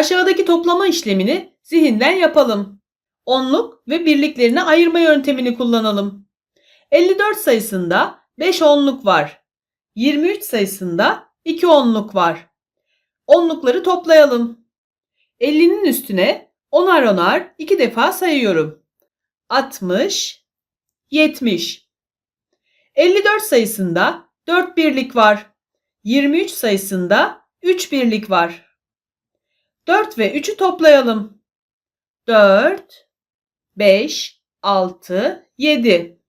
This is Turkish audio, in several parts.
Aşağıdaki toplama işlemini zihinden yapalım. Onluk ve birliklerini ayırma yöntemini kullanalım. 54 sayısında 5 onluk var. 23 sayısında 2 onluk var. Onlukları toplayalım. 50'nin üstüne onar onar iki defa sayıyorum. 60, 70. 54 sayısında 4 birlik var. 23 sayısında 3 birlik var. 4 ve 3'ü toplayalım. 4, 5, 6, 7.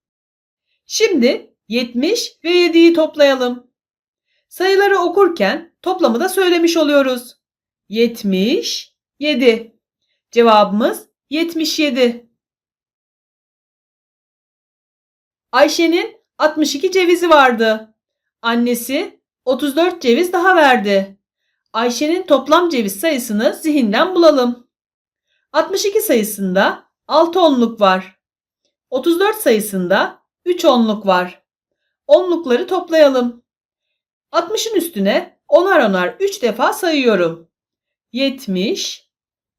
Şimdi 70 ve 7'yi toplayalım. Sayıları okurken toplamı da söylemiş oluyoruz. 77. Cevabımız 77. Ayşe'nin 62 cevizi vardı. Annesi 34 ceviz daha verdi. Ayşe'nin toplam ceviz sayısını zihinden bulalım. 62 sayısında 6 onluk var. 34 sayısında 3 onluk var. Onlukları toplayalım. 60'ın üstüne onar onar 3 defa sayıyorum. 70,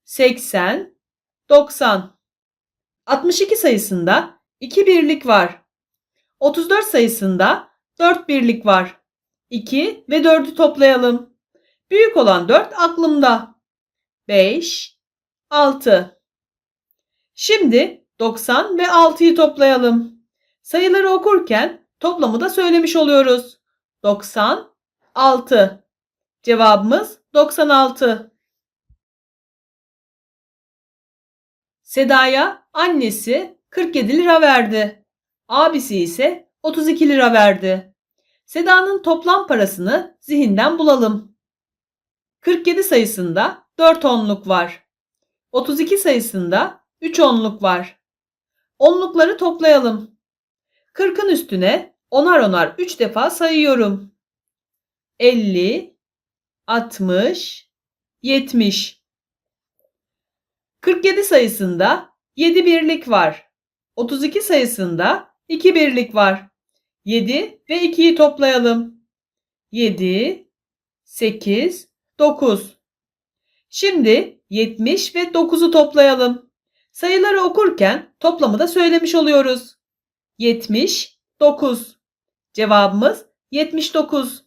80, 90. 62 sayısında 2 birlik var. 34 sayısında 4 birlik var. 2 ve 4'ü toplayalım. Büyük olan 4 aklımda. 5, 6. Şimdi 90 ve 6'yı toplayalım. Sayıları okurken toplamı da söylemiş oluyoruz. 96. Cevabımız 96. Seda'ya annesi 47 lira verdi. Abisi ise 32 lira verdi. Seda'nın toplam parasını zihinden bulalım. 47 sayısında 4 onluk var. 32 sayısında 3 onluk var. Onlukları toplayalım. 40'ın üstüne onar onar 3 defa sayıyorum. 50, 60, 70. 47 sayısında 7 birlik var. 32 sayısında 2 birlik var. 7 ve 2'yi toplayalım. 7, 8, 9. Şimdi 70 ve 9'u toplayalım. Sayıları okurken toplamı da söylemiş oluyoruz. 79. Cevabımız 79.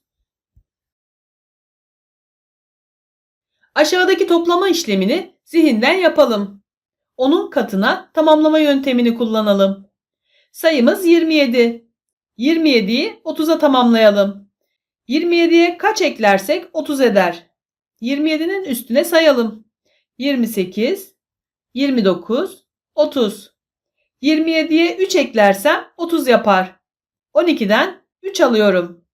Aşağıdaki toplama işlemini zihinden yapalım. Onun katına tamamlama yöntemini kullanalım. Sayımız 27. 27'yi 30'a tamamlayalım. 27'ye kaç eklersek 30 eder. 27'nin üstüne sayalım. 28, 29, 30. 27'ye 3 eklersem 30 yapar. 12'den 3 alıyorum.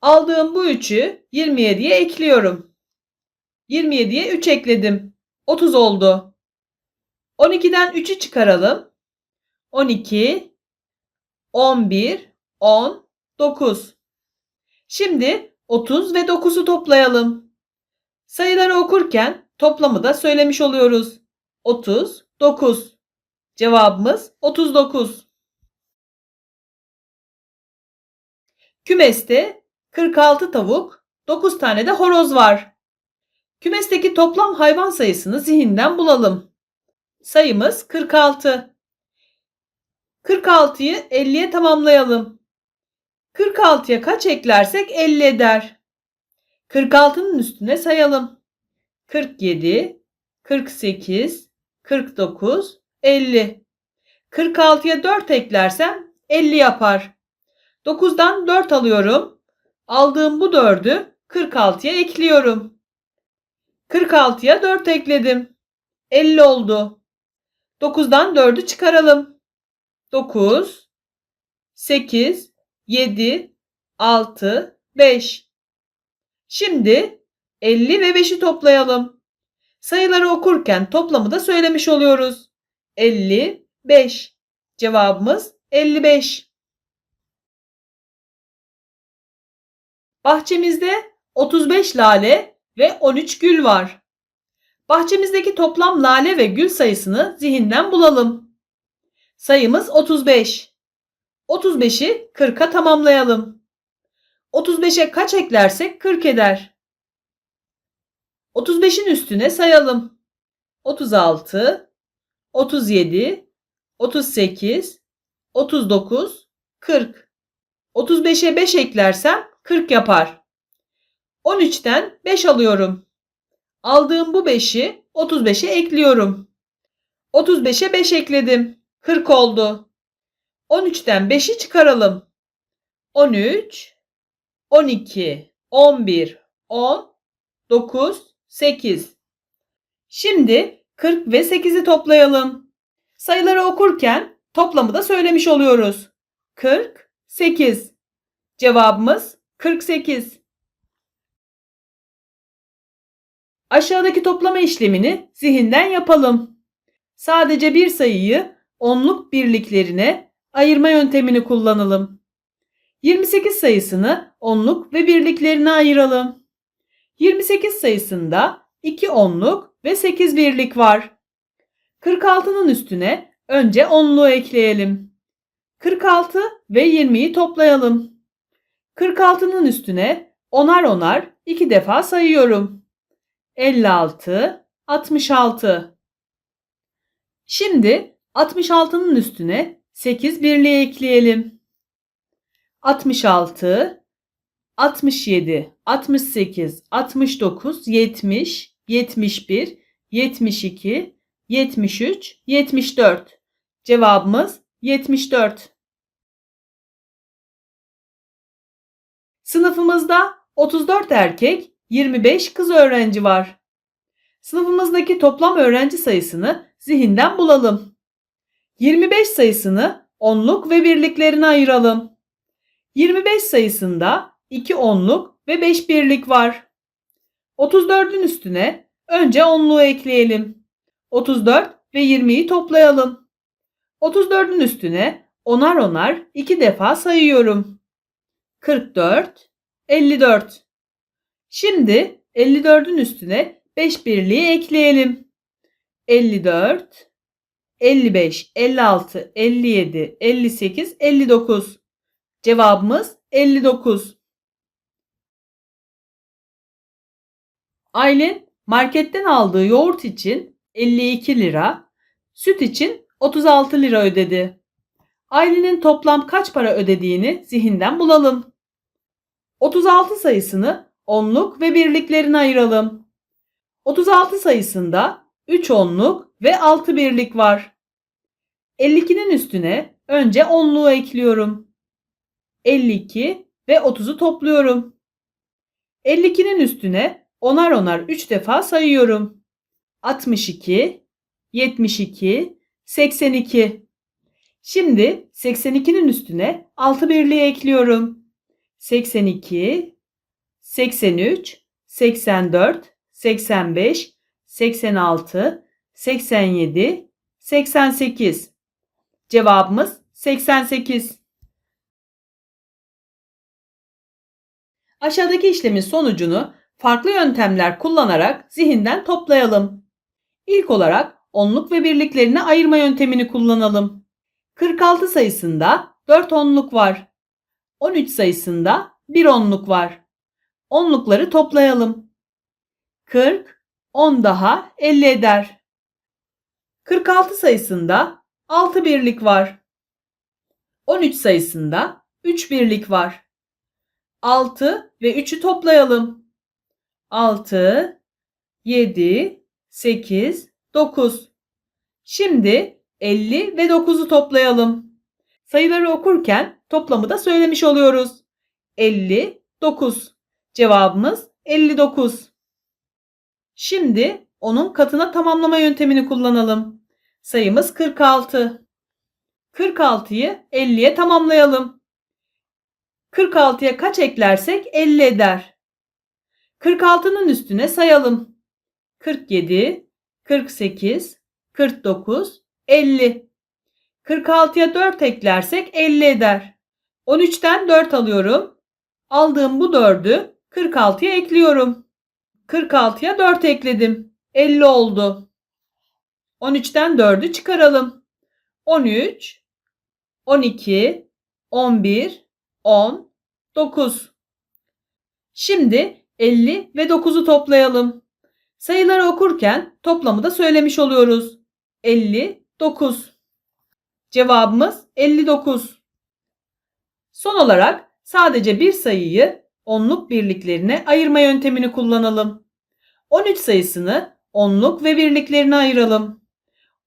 Aldığım bu 3'ü 27'ye ekliyorum. 27'ye 3 ekledim. 30 oldu. 12'den 3'ü çıkaralım. 12, 11, 10, 9. Şimdi 30 ve 9'u toplayalım. Sayıları okurken toplamı da söylemiş oluyoruz. 39. Cevabımız 39. Kümeste 46 tavuk, 9 tane de horoz var. Kümesteki toplam hayvan sayısını zihinden bulalım. Sayımız 46. 46'yı 50'ye tamamlayalım. 46'ya kaç eklersek 50 eder. 46'nın üstüne sayalım. 47, 48, 49, 50. 46'ya 4 eklersem 50 yapar. 9'dan 4 alıyorum. Aldığım bu 4'ü 46'ya ekliyorum. 46'ya 4 ekledim. 50 oldu. 9'dan 4'ü çıkaralım. 9, 8, 7, 6, 5. Şimdi 50 ve 5'i toplayalım. Sayıları okurken toplamı da söylemiş oluyoruz. 55. Cevabımız 55. Bahçemizde 35 lale ve 13 gül var. Bahçemizdeki toplam lale ve gül sayısını zihinden bulalım. Sayımız 35. 35'i 40'a tamamlayalım. 35'e kaç eklersek 40 eder. 35'in üstüne sayalım. 36, 37, 38, 39, 40. 35'e 5 eklersem 40 yapar. 13'ten 5 alıyorum. Aldığım bu 5'i 35'e ekliyorum. 35'e 5 ekledim. 40 oldu. 13'ten 5'i çıkaralım. 13, 12, 11, 10, 9, 8. Şimdi 40 ve 8'i toplayalım. Sayıları okurken toplamı da söylemiş oluyoruz. 48. Cevabımız 48. Aşağıdaki toplama işlemini zihinden yapalım. Sadece bir sayıyı onluk birliklerine ayırma yöntemini kullanalım. 28 sayısını onluk ve birliklerine ayıralım. 28 sayısında 2 onluk ve 8 birlik var. 46'nın üstüne önce onluğu ekleyelim. 46 ve 20'yi toplayalım. 46'nın üstüne onar onar iki defa sayıyorum. 56, 66. Şimdi 66'nın üstüne 8 birliği ekleyelim. 66, 67, 68, 69, 70, 71, 72, 73, 74. Cevabımız 74. Sınıfımızda 34 erkek, 25 kız öğrenci var. Sınıfımızdaki toplam öğrenci sayısını zihinden bulalım. 25 sayısını onluk ve birliklerine ayıralım. 25 sayısında 2 onluk ve 5 birlik var. 34'ün üstüne önce onluğu ekleyelim. 34 ve 20'yi toplayalım. 34'ün üstüne onar onar 2 defa sayıyorum. 44, 54. Şimdi 54'ün üstüne 5 birliği ekleyelim. 54, 55, 56, 57, 58, 59. Cevabımız 59. Aylin marketten aldığı yoğurt için 52 lira, süt için 36 lira ödedi. Aylin'in toplam kaç para ödediğini zihinden bulalım. 36 sayısını onluk ve birliklerine ayıralım. 36 sayısında 3 onluk ve 6 birlik var. 52'nin üstüne önce onluğu ekliyorum. 52 ve 30'u topluyorum. 52'nin üstüne onar onar 3 defa sayıyorum. 62, 72, 82. Şimdi 82'nin üstüne 6 birliği ekliyorum. 82, 83, 84, 85, 86, 87, 88. Cevabımız 88. Aşağıdaki işlemin sonucunu farklı yöntemler kullanarak zihinden toplayalım. İlk olarak onluk ve birliklerini ayırma yöntemini kullanalım. 46 sayısında 4 onluk var. 13 sayısında 1 onluk var. Onlukları toplayalım. 40, 10 daha 50 eder. 46 sayısında 6 birlik var. 13 sayısında 3 birlik var. 6 ve 3'ü toplayalım. 6, 7, 8, 9. Şimdi 50 ve 9'u toplayalım. Sayıları okurken toplamı da söylemiş oluyoruz. 59. Cevabımız 59. Şimdi onun katına tamamlama yöntemini kullanalım. Sayımız 46. 46'yı 50'ye tamamlayalım. 46'ya kaç eklersek 50 eder. 46'nın üstüne sayalım. 47, 48, 49, 50. 46'ya 4 eklersek 50 eder. 13'ten 4 alıyorum. Aldığım bu 4'ü 46'ya ekliyorum. 46'ya 4 ekledim. 50 oldu. 13'ten 4'ü çıkaralım. 13, 12, 11, 10, 9. Şimdi 50 ve 9'u toplayalım. Sayıları okurken toplamı da söylemiş oluyoruz. 59. Cevabımız 59. Son olarak sadece bir sayıyı onluk birliklerine ayırma yöntemini kullanalım. 13 sayısını onluk ve birliklerine ayıralım.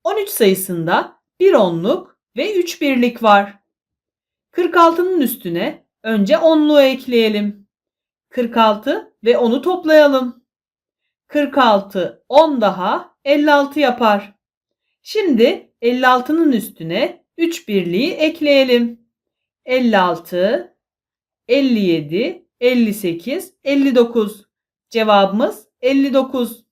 13 sayısında bir onluk ve 3 birlik var. 46'nın üstüne önce onluğu ekleyelim. 46 ve 10'u toplayalım. 46, 10 daha 56 yapar. Şimdi 56'nın üstüne 3 birliği ekleyelim. 56, 57, 58, 59. Cevabımız 59.